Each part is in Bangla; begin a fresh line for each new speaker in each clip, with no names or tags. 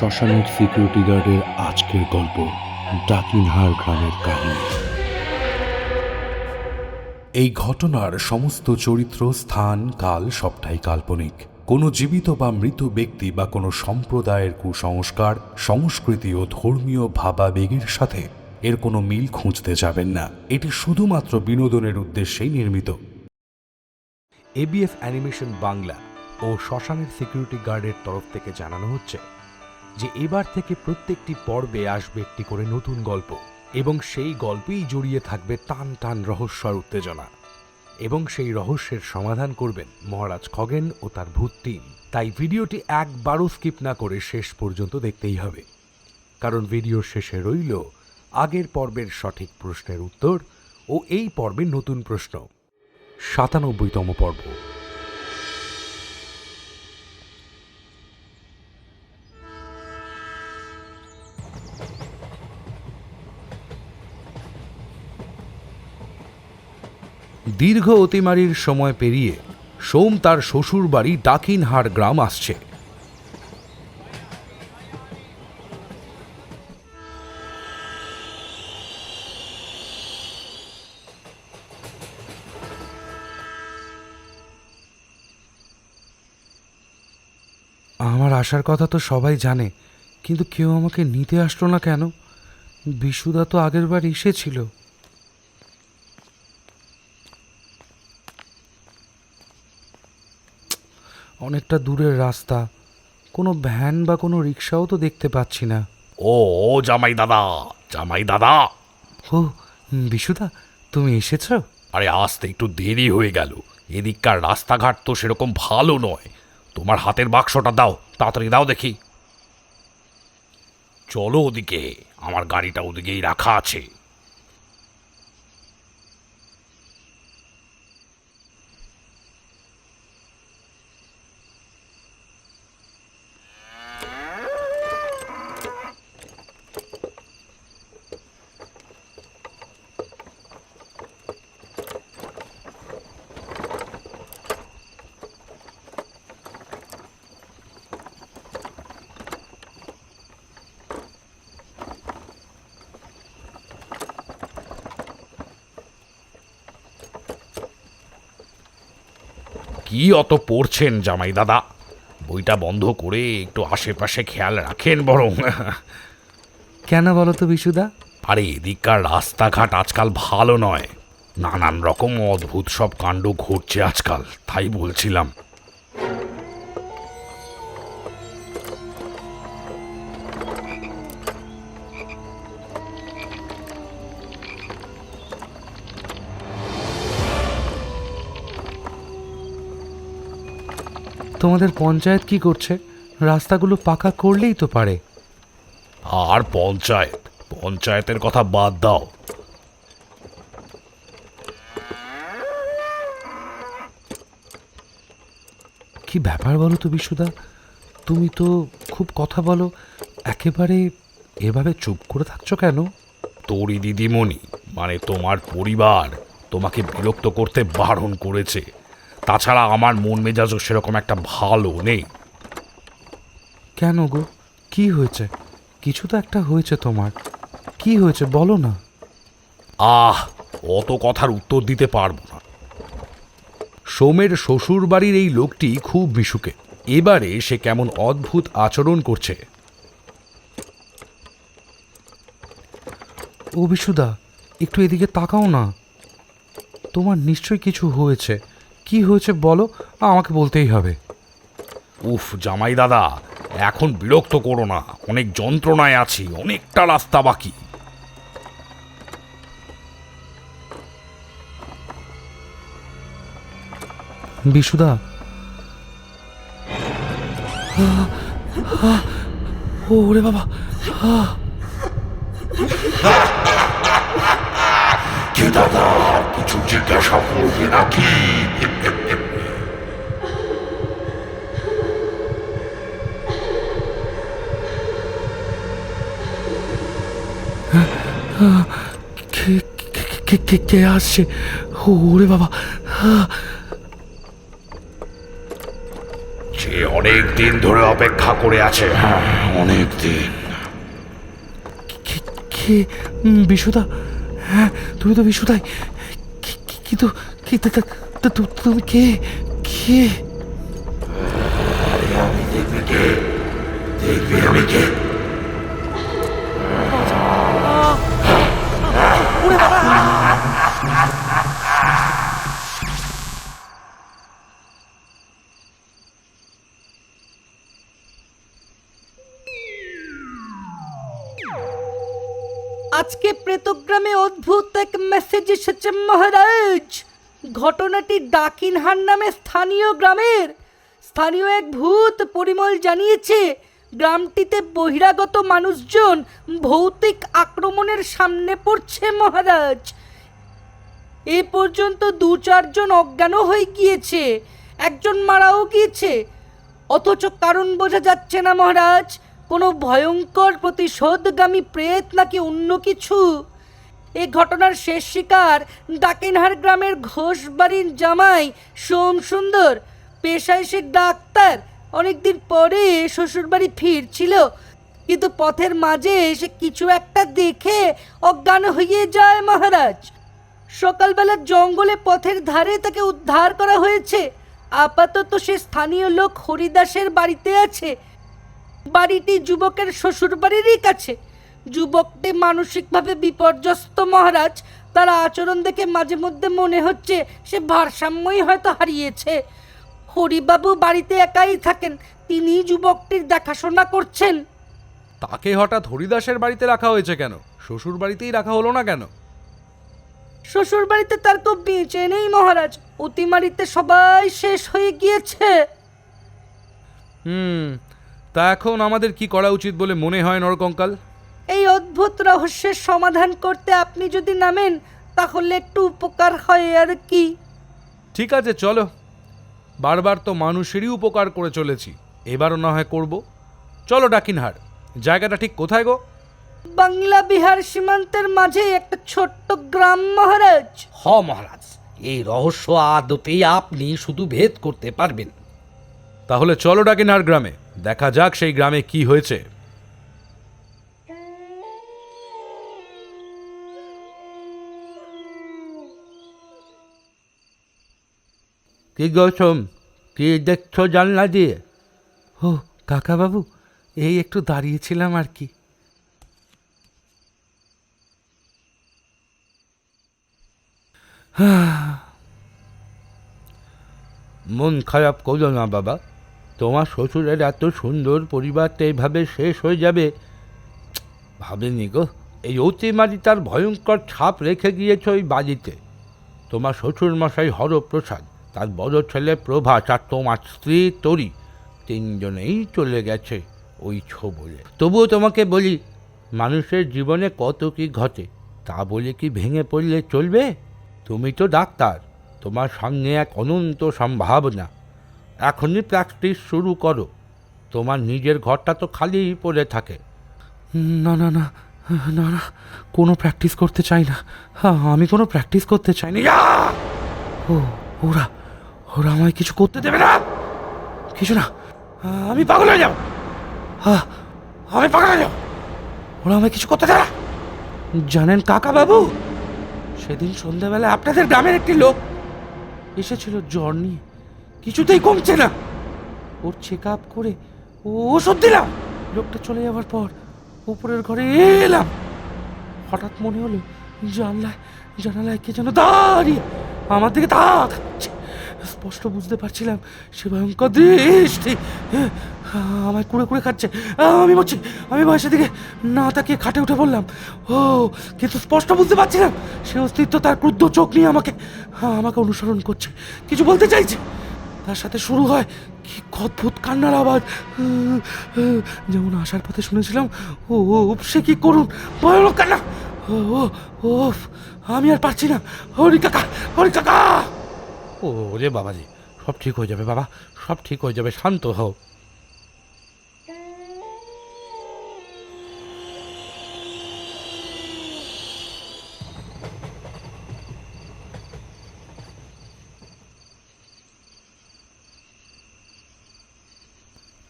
শ্মশানের সিকিউরিটি গার্ডের আজকের গল্প, ডাকিনহার গ্রামের কাহিনী। এই ঘটনার সমস্ত চরিত্র, স্থান, কাল সবটাই কাল্পনিক। কোনো জীবিত বা মৃত ব্যক্তি বা কোনো সম্প্রদায়ের কুসংস্কার, সংস্কৃতি ও ধর্মীয় ভাবাবেগের সাথে এর কোনো মিল খুঁজতে যাবেন না। এটি শুধুমাত্র বিনোদনের উদ্দেশ্যেই নির্মিত।
এবিএফ অ্যানিমেশন বাংলা ও শ্মশানের সিকিউরিটি গার্ডের তরফ থেকে জানানো হচ্ছে যে এবার থেকে প্রত্যেকটি পর্বে আসবে একটি করে নতুন গল্প, এবং সেই গল্পেই জড়িয়ে থাকবে টান টান রহস্য আর উত্তেজনা। এবং সেই রহস্যের সমাধান করবেন মহারাজ খগেন ও তার ভূত টিম। তাই ভিডিওটি একবারও স্কিপ না করে শেষ পর্যন্ত দেখতেই হবে। কারণ ভিডিওর শেষে রইল আগের পর্বের সঠিক প্রশ্নের উত্তর ও এই পর্বের নতুন প্রশ্ন। সাতানব্বইতম পর্ব। দীর্ঘ অতিমারির সময় পেরিয়ে সোম তার শ্বশুর বাড়ি ডাকিনহার গ্রাম আসছে। আমার আসার কথা তো সবাই জানে, কিন্তু কেউ আমাকে নিতে আসলো না কেন? বিশুদা তো আগের বার এসেছিল। অনেকটা দূরের রাস্তা। কোনো ভ্যান বা কোনো রিক্সাও তো দেখতে পাচ্ছি না।
ও ও জামাই দাদা জামাই দাদা।
ও বিশুদা তুমি এসেছ?
আরে আসতে একটু দেরি হয়ে গেল। এদিককার রাস্তাঘাট তো সেরকম ভালো নয়। তোমার হাতের বাক্সটা দাও তাড়াতাড়ি দাও দেখি। চলো ওদিকে আমার গাড়িটা ওদিকেই রাখা আছে। কি অত পড়ছেন জামাই দাদা? বইটা বন্ধ করে একটু আশেপাশে খেয়াল রাখেন বরং।
কেন বলো তো বিশুদা?
আরে এদিককার রাস্তাঘাট আজকাল ভালো নয়। নানান রকম অদ্ভুত সব কাণ্ড ঘটছে আজকাল তাই বলছিলাম।
তোমাদের পঞ্চায়েত কি করছে? রাস্তাগুলো পাকা করলেই তো পারে।
আর পঞ্চায়েত পঞ্চায়েতের কথা বাদ দাও।
কি ব্যাপার বলো তো বিশুদা? তুমি তো খুব কথা বলো একেবারে এভাবে চুপ করে থাকছো কেন?
তোরই দিদিমণি মানে তোমার পরিবার তোমাকে বিরক্ত করতে বারণ করেছে। তাছাড়া আমার মন মেজাজও সেরকম একটা ভালো নেই।
কেন গো? কি হয়েছে? কিছু তো একটা হয়েছে তোমার। কি হয়েছে বলো না।
আহ অত কথার উত্তর দিতে পারব না। সোমের শ্বশুর বাড়ির এই লোকটি খুব মিশুকে এবারে সে কেমন অদ্ভুত আচরণ করছে।
ও বিশুদা একটু এদিকে তাকাও না। তোমার নিশ্চয়ই কিছু হয়েছে। কি হয়েছে বলো? আমাকে বলতেই হবে।
উফ জামাই দাদা এখন বিরক্ত করো না। অনেক যন্ত্রণায় আছি অনেকটা রাস্তা বাকি।
বিশুদা। ওরে বাবা।
কি দাদা কিছু জিজ্ঞাসা করবে নাকি?
কে কে- কে- কে কে আসছে? ওরে বাবা।
যে অনেক দিন ধরে অপেক্ষা করে আছে। হ্যাঁ অনেক দিন।
কে বিশুদা? হ্যাঁ তুমি তো বিশুদাই। কি- কি- কিন্তু কি তা- তা- তা- তু- তুমি কে? কে?
আজকে প্রেতগ্রামে অদ্ভুত এক মেসেজ এসেছে, মহারাজ। ঘটনাটি ডাকিনহার নামে স্থানীয় গ্রামের। স্থানীয় এক ভূত পরিমল জানিয়েছে, গ্রামটিতে বহিরাগত মানুষজন ভৌতিক আক্রমণের সামনে পড়ছে, মহারাজ। এ পর্যন্ত দু চারজন অজ্ঞানও হয়ে গিয়েছে, একজন মারাও গিয়েছে। অথচ কারণ বোঝা যাচ্ছে না, মহারাজ। কোনো ভয়ঙ্কর প্রতিশোধগামী প্রেত নাকি অন্য কিছু? এ ঘটনার শেষ শিকার ডাকিনহার গ্রামের ঘোষ বাড়ির জামাই সোম সুন্দর। পেশায় সে ডাক্তার। অনেকদিন পরে শ্বশুরবাড়ি ফিরছিল। কিন্তু পথের মাঝে সে কিছু একটা দেখে অজ্ঞান হয়ে যায় মহারাজ। সকালবেলা জঙ্গলে পথের ধারে তাকে উদ্ধার করা হয়েছে। আপাতত সে স্থানীয় লোক হরিদাসের বাড়িতে আছে। বাড়িটি যুবকের শ্বশুর বাড়িরই কাছে। যুবকটি মানসিকভাবে বিপর্যস্ত মহারাজ তার আচরণ দেখে মাঝে মধ্যে মনে হচ্ছে সে ভারসাম্যই হয়তো হারিয়েছে। হরিবাবু বাড়িতে একাই থাকেন তিনি যুবকটির দেখাশোনা করছেন।
তাকে হঠাৎ হরিদাসের বাড়িতে রাখা হয়েছে কেন? শ্বশুর বাড়িতেই রাখা হলো না কেন?
শ্বশুর বাড়িতে তার তো বেঁচে নেই মহারাজ অতিমারিতে সবাই শেষ হয়ে গিয়েছে।
হুম তা এখন আমাদের কি করা উচিত বলে মনে হয় নরকঙ্কাল?
এই অদ্ভুত রহস্যের সমাধান করতে আপনি যদি নামেন তাহলে একটু উপকার হয় আর কি?
ঠিক আছে চলো। বারবার তো মানুষেরই উপকার করে চলেছি। এবারও না হয় করব। চলো ডাকিনহার। জায়গাটা ঠিক কোথায় গো?
বাংলা বিহার সীমান্তের মাঝে একটা ছোট্ট গ্রাম মহারাজ।
হ মহারাজ। এই রহস্য আদতেই আপনি শুধু ভেদ করতে পারবেন।
তাহলে চলো ডাকিনহার গ্রামে। দেখা যাক সেই গ্রামে কি হয়েছে। কি গৌতম কি দেখছ জানলা দিয়ে? ও কাকা বাবু এই একটু দাঁড়িয়েছিলাম আর কি। মন খারাপ করো না বাবা। তোমার শ্বশুরের এত সুন্দর পরিবারটা এইভাবে শেষ হয়ে যাবে। ভাবেনি গো, এই অতিমারি তার ভয়ঙ্কর ছাপ রেখে গিয়েছে ওই বাড়িতে। তোমার শ্বশুর মশাই হরপ্রসাদ, তার বড় ছেলে প্রভাস আর তোমার স্ত্রী তরি তিনজনেই চলে গেছে ওই ছবলে। তবুও তোমাকে বলি, মানুষের জীবনে কত কি ঘটে, তা বলে কি ভেঙে পড়লে চলবে? তুমি তো ডাক্তার, তোমার সামনে এক অনন্ত সম্ভাবনা। এখনই প্র্যাকটিস শুরু করো। তোমার নিজের ঘরটা তো খালিই পড়ে থাকে। না না না না না, কোনো প্র্যাকটিস করতে চাই না। আমি কোনো প্র্যাকটিস করতে চাই না। ও, ওরা ওরা আমায় কিছু করতে দেবে না। কিছু না, আমি পাগল হয়ে যাব। আমি পাগল হয়ে যাব। ওরা আমায় কিছু করতে দেবে না। জানেন কাকা বাবু সেদিন সন্ধ্যাবেলা আপনাদের গ্রামের একটি লোক এসেছিল জ্বর নিয়ে। কিছুতেই কমছে না। ওর চেক আপ করে ওষুধ দিলাম। লোকটা চলে যাওয়ার পর উপরের ঘরে এলাম। হঠাৎ মনে হলো জানলায়, জানালায় কে যেন দাঁড়িয়ে আমার দিকে তাকাচ্ছে। স্পষ্ট বুঝতে পারছিলাম সে ভয়ঙ্কর দৃষ্টি আমায় কুড়ে কুড়ে খাচ্ছে। আমি বলছি, আমি বয়সের দিকে না তাকিয়ে খাটে উঠে বললাম, ও, কিন্তু স্পষ্ট বুঝতে পারছিলাম সে অস্তিত্ব তার ক্রুদ্ধ চোখ নিয়ে আমাকে আমাকে অনুসরণ করছে। কিছু বলতে চাইছে? তার সাথে শুরু হয়। কি অদ্ভুত কান্নার আওয়াজ। যেমন আসার পথে শুনেছিলাম, ও সে কি করুন ভয়ানক কান্না। ও ও আমি আর পারছি না। হরি কাকা হরি কাকা! ও রে বাবাজি, সব ঠিক হয়ে যাবে বাবা, সব ঠিক হয়ে যাবে, শান্ত হও।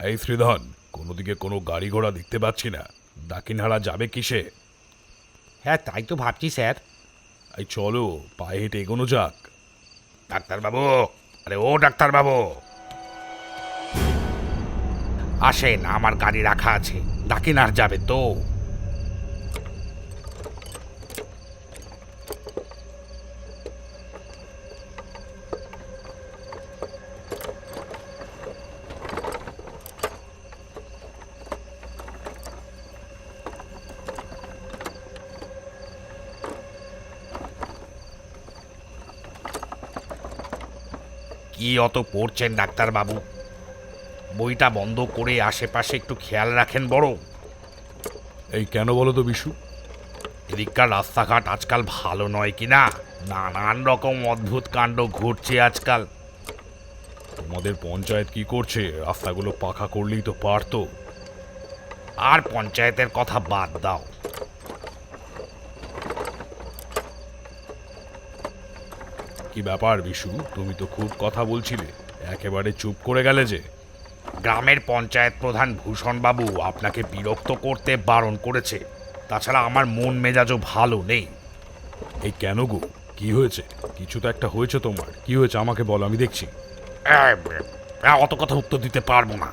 এই শ্রীধন কোনো দিকে কোনো গাড়ি ঘোড়া দেখতে পাচ্ছি না। দাকিনহারা যাবে কিসে?
হ্যাঁ তাই তো ভাবছি স্যার।
এই চলো পায়ে হেঁটে এগোনো যাক।
ডাক্তারবাবু আরে ও ডাক্তারবাবু। আসেন আমার গাড়ি রাখা আছে। দাকিনার যাবে তো। কি অত পড়ছেন ডাক্তারবাবু? বইটা বন্ধ করে আশেপাশে একটু খেয়াল রাখেন বড়।
এই কেন বলো তো বিশু?
এদিককার রাস্তাঘাট আজকাল ভালো নয় কি না? নানান রকম অদ্ভুত কাণ্ড ঘটছে আজকাল।
তোমাদের পঞ্চায়েত কি করছে? রাস্তাগুলো পাখা করলেই তো পারতো।
আর পঞ্চায়েতের কথা বাদ দাও।
কি ব্যাপার বিশু? তুমি তো খুব কথা বলছিলে। একেবারে চুপ করে গেলে যে।
গ্রামের পঞ্চায়েত প্রধান ভূষণবাবু আপনাকে বিরক্ত করতে বারণ করেছে। তাছাড়া আমার মন মেজাজও ভালো নেই।
এই কেন গো? কি হয়েছে? কিছু তো একটা হয়েছে তোমার। কি হয়েছে আমাকে বলো আমি দেখছি।
অত কথা উত্তর দিতে পারব না।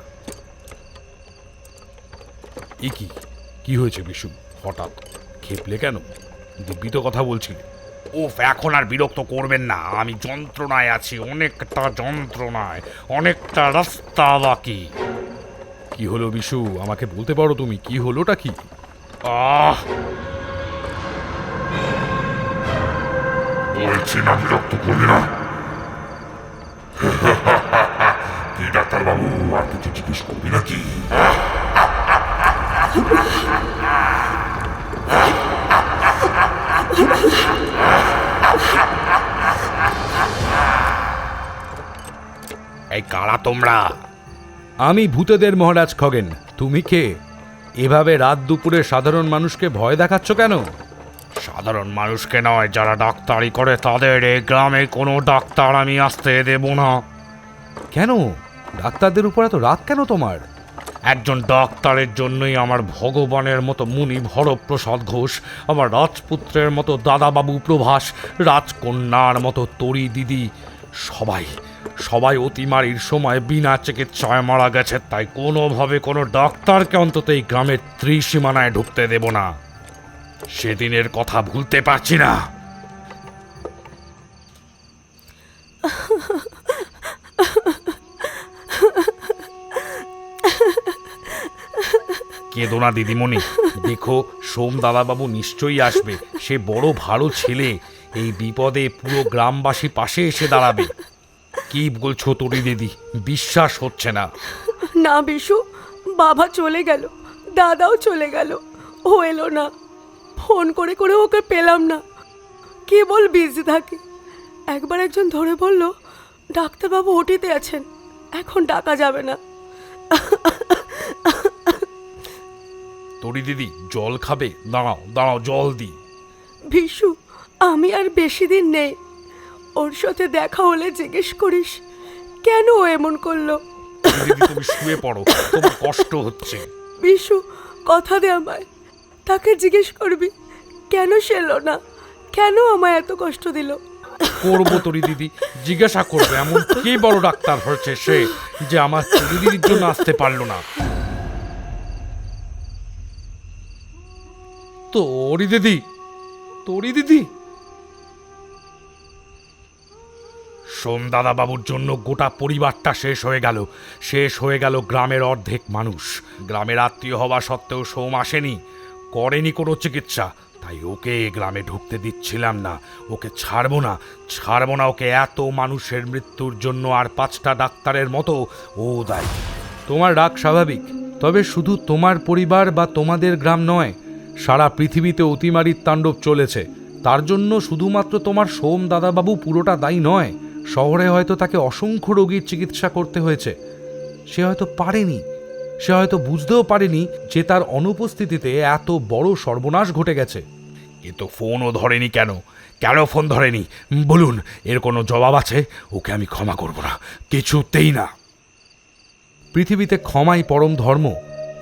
এ কি? কি হয়েছে বিশু? হঠাৎ? খেপলে কেন? দিব্যি তো কথা বলছিলে।
ওফ এখন আর বিরক্ত করবেন না। আমি যন্ত্রণায় আছি অনেকটা যন্ত্রণায় অনেকটা রাস্তা বাকি।
কি হলো বিশু? আমাকে বলতে পারো তুমি কি হলোটা কি?
আহ!
বলছি না বিরক্ত করবি না। কি ডাক্তারবাবু আর কিছু জিজ্ঞেস করবি নাকি?
এই কারা তোমরা?
আমি ভূতেদের মহারাজ খগেন। তুমি কে? এভাবে রাত দুপুরে সাধারণ মানুষকে ভয় দেখাচ্ছ কেন?
সাধারণ মানুষকে নয় যারা ডাক্তারি করে তাদের এই গ্রামে কোনো ডাক্তার আমি আসতে দেব না।
কেন? ডাক্তারদের উপর এত রাগ কেন তোমার?
একজন ডাক্তারের জন্যই আমার ভগবানের মতো মুনি ভরপ্রসাদ ঘোষ আমার রাজপুত্রের মতো দাদাবাবু প্রভাস রাজকন্যার মতো তরি দিদি সবাই সবাই অতিমারির সময় বিনা চিকিৎসায় মারা গেছে, তাই কোনোভাবে কোনো ডাক্তারকে অন্তত এই গ্রামের ত্রিসীমানায় ঢুকতে দেব না। সেদিনের কথা ভুলতে পারছি না। কেঁদো না, দিদিমণি। দেখো, সোম দাদাবাবু নিশ্চয়ই আসবে। সে বড় ভালো ছেলে। এই বিপদে পুরো গ্রামবাসী পাশে এসে দাঁড়াবে। কি বলছো তরি দিদি? বিশ্বাস হচ্ছে না।
না বিশু বাবা চলে গেল দাদাও চলে গেল ও এলো না। ফোন করে করে ওকে পেলাম না। কেবল বিজি থাকে। একবার একজন ধরে বলল ডাক্তারবাবু ওটিতে আছেন এখন ডাকা যাবে না।
তরি দিদি জল খাবে? দাঁড়াও দাঁড়াও জল দিই।
বিশু আমি আর বেশি দিন নেই। ওর সাথে দেখা হলে জিজ্ঞেস করিস কেন ও এমন করল?
দিদি তুমি শুয়ে পড়ো তোমার কষ্ট হচ্ছে।
বিশু কথা দে আমায়। তাকে জিজ্ঞেস করবি কেন সে এলো না? কেন আমায় এত কষ্ট দিল?
করব তরি দিদি জিজ্ঞাসা করবে এমন কে বড় ডাক্তার হয়েছে সে যে আমার দিদির জন্য আসতে পারল না? তরি দিদি তরি দিদি? সোম দাদা বাবুর জন্য গোটা পরিবারটা শেষ হয়ে গেল। শেষ হয়ে গেল গ্রামের অর্ধেক মানুষ। গ্রামের আত্মীয় হওয়া সত্ত্বেও সোম আসেনি। করেনি কোনো চিকিৎসা। তাই ওকে গ্রামে ঢুকতে দিচ্ছিলাম না। ওকে ছাড়বো না। ছাড়বো না ওকে এত মানুষের মৃত্যুর জন্য আর পাঁচটা ডাক্তারের মতো ও দায়ী।
তোমার রাগ স্বাভাবিক। তবে শুধু তোমার পরিবার বা তোমাদের গ্রাম নয়, সারা পৃথিবীতে অতিমারির তাণ্ডব চলেছে। তার জন্য শুধুমাত্র তোমার সোম দাদাবাবু পুরোটা দায়ী নয়। শহরে হয়তো তাকে অসংখ্য রোগীর চিকিৎসা করতে হয়েছে। সে হয়তো পারেনি। সে হয়তো বুঝতেও পারেনি যে তার অনুপস্থিতিতে এত বড় সর্বনাশ ঘটে গেছে।
এ তো ফোনও ধরেনি কেন? কেন ফোন ধরেনি? বলুন এর কোনো জবাব আছে? ওকে আমি ক্ষমা করব না। কিছুতেই না। পৃথিবীতে ক্ষমাই পরম ধর্ম।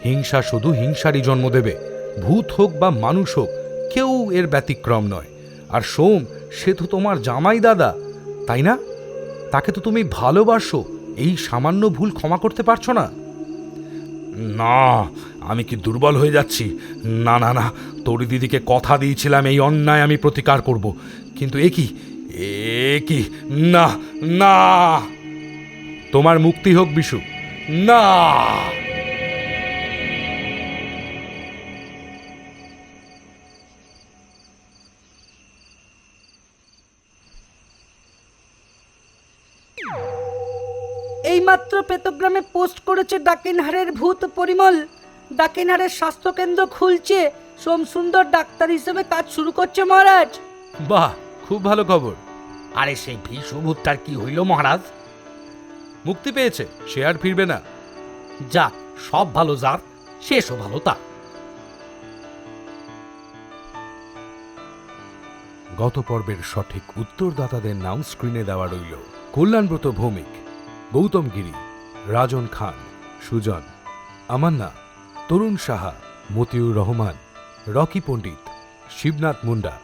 হিংসা শুধু হিংসারই জন্ম দেবে। ভূত হোক বা মানুষ হোক কেউ এর ব্যতিক্রম নয়। আর সোম সে তো তোমার জামাই দাদা। তাই না? তাকে তো তুমি ভালোবাসো। এই সামান্য ভুল ক্ষমা করতে পারছ না?
না, আমি কি দুর্বল হয়ে যাচ্ছি? না না না, তোর দিদিকে কথা দিয়েছিলাম, এই অন্যায় আমি প্রতিকার করব। কিন্তু এ কি? এ কি? না না।
তোমার মুক্তি হোক, বিশু।
না।
এইমাত্র পেতগ্রামে পোস্ট করেছে ডাকিনহারের ভূত পরিমল। ডাকিনহারের স্বাস্থ্যকেন্দ্র খুলছে। সোমসুন্দর ডাক্তার হিসেবে কাজ শুরু করছে মহারাজ।
বাহ, খুব ভালো খবর।
আরে সেই ভীষুভূতটার কি হইল মহারাজ?
মুক্তি পেয়েছে, সে আর ফিরবে না।
যাক, সব ভালো যার শেষও ভালো তার।
গত পর্বের সঠিক উত্তরদাতাদের নাম স্ক্রিনে দেওয়া রইল, কল্যাণব্রত ভৌমিক। গৌতম গিরি, রাজন খান, সুজন, আমান্না, তরুণ সাহা, মতিউর রহমান, রকি পণ্ডিত, শিবনাথ মুন্ডা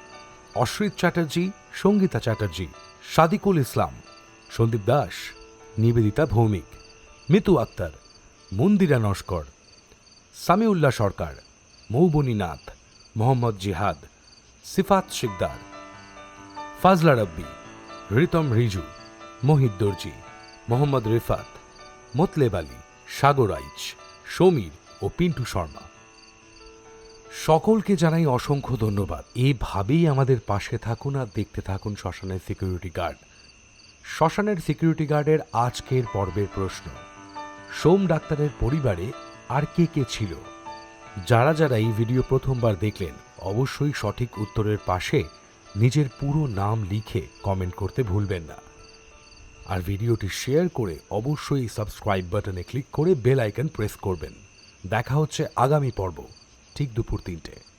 অশ্রিত চ্যাটার্জি, সঙ্গীতা চ্যাটার্জি, সাদিকুল ইসলাম, সন্দীপ দাস, নিবেদিতা ভৌমিক, মিতু আক্তার, মন্দিরা নস্কর, সামিউল্লাহ সরকার, মৌবনী নাথ, মোহাম্মদ জিহাদ, সিফাত শিকদার, ফাজলা রব্বি, রিতম রিজু, মোহিত দর্জি মোহাম্মদ রিফাত, মোতলেব আলী, সাগর আইচ, সমীর ও পিন্টু শর্মা। সকলকে জানাই অসংখ্য ধন্যবাদ। এভাবেই আমাদের পাশে থাকুন আর দেখতে থাকুন শ্মশানের সিকিউরিটি গার্ড। শ্মশানের সিকিউরিটি গার্ডের আজকের পর্বের প্রশ্ন, সোম ডাক্তারের পরিবারে আর কে কে ছিল? যারা যারা এই ভিডিও প্রথমবার দেখলেন, অবশ্যই সঠিক উত্তরের পাশে নিজের পুরো নাম লিখে কমেন্ট করতে ভুলবেন না। আর ভিডিওটি শেয়ার করে অবশ্যই সাবস্ক্রাইব বাটনে ক্লিক করে বেল আইকন প্রেস করবেন। দেখা হচ্ছে আগামী পর্ব, ঠিক দুপুর তিনটে।